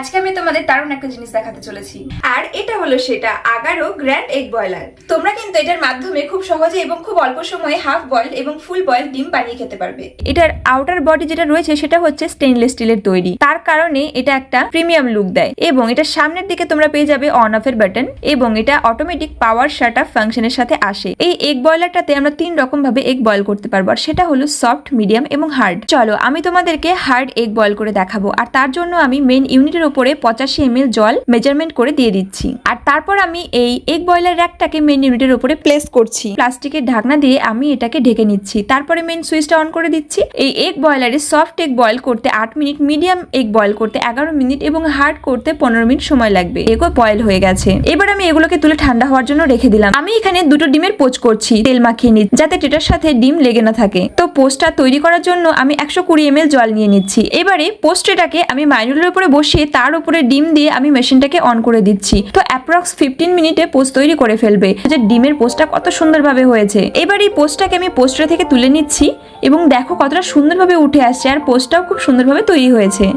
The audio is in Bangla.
আজকে আমি তোমাদের দারুণ একটা জিনিস দেখাতে চলেছি। আর এটা হলো সেটা, আগারো গ্র্যান্ড এগ বয়লার তোমরা কিন্তু এটার মাধ্যমে খুব সহজে এবং খুব অল্প সময়ে হাফ বয়েল এবং ফুল বয়েল ডিম বানিয়ে খেতে পারবে। এটার আউটার বডি যেটা রয়েছে সেটা হচ্ছে স্টেনলেস স্টিলের তৈরি। তার কারণে এটা একটা প্রিমিয়াম লুক দেয় এবং এটা সামনের দিকে তোমরা পেয়ে যাবে অন অফ এর বাটন এবং এটা অটোমেটিক পাওয়ার শাট আপ ফাংশনের সাথে আসে। এই এগ বয়লারটাতে আমরা তিন রকম ভাবে এগ বয়েল করতে পারব আর সেটা হলো সফট মিডিয়াম এবং হার্ড চলো, আমি তোমাদেরকে হার্ড এগ বয়েল করে দেখাবো। আর তার জন্য আমি মেন ইউনিটের উপরে পঁচাশি এম জল মেজারমেন্ট করে দিয়ে দিচ্ছি। আর তারপর আমি এই এগ বয়লার র্যাকটাকে মেন ইউনিটের উপরে প্লেস করছি। প্লাস্টিকের ঢাকনা দিয়ে আমি এটাকে ঢেকে নিচ্ছি। তারপরে মেন সুইচটা অন করে দিচ্ছি। এই এগ বয়লারে সফট এগ বয়েল করতে আট মিনিট মিডিয়াম এগ বয়েল করতে এগারো মিনিট এবং হার্ড করতে পনেরো মিনিট সময় লাগবে। এগো বয়েল হয়ে গেছে। এবার আমি এগুলোকে তুলে ঠান্ডা হওয়ার জন্য রেখে দিলাম। আমি এখানে দুটো ডিমের পোচ করছি, তেল মাখিয়ে নিচ্ছি, যাতে এটার সাথে ডিম লেগে না থাকে। তো পোস্টটা তৈরি করার জন্য আমি একশো কুড়ি এম জল নিয়ে নিচ্ছি। এবারে পোস্টটাকে আমি মাইনুলের উপরে বসিয়ে তার উপরে ডিম দিয়ে আমি মেশিনটাকে অন করে দিচ্ছি। তো অ্যাপ্রক্স ফিফটিন মিনিটে পোস্ট তৈরি করে ফেলবে। যে ডিমের পোস্টটা কত সুন্দরভাবে হয়েছে। এবার এই পোস্টটাকে আমি পোস্টার থেকে তুলে নিচ্ছি এবং দেখো কতটা সুন্দরভাবে উঠে আসছে আর পোস্টটাও খুব সুন্দরভাবে তৈরি হয়েছে।